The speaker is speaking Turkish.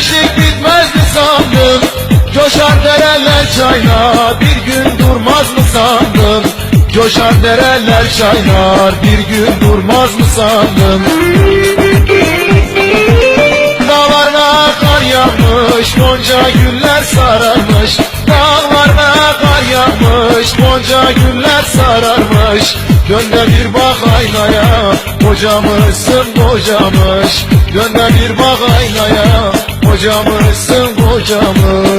Gençlik bitmez mi sandın? Coşar dereler çaynar bir gün durmaz mı sandın? Coşar dereler çaynar bir gün durmaz mı sandın? Dağlarına kar yağmış Gonca güller sararmış Dağlarına kar yağmış Gonca güller sararmış Dön bir bak aynaya Kocamışsın kocamış Dön de bir bak aynaya Kocamışsın kocamış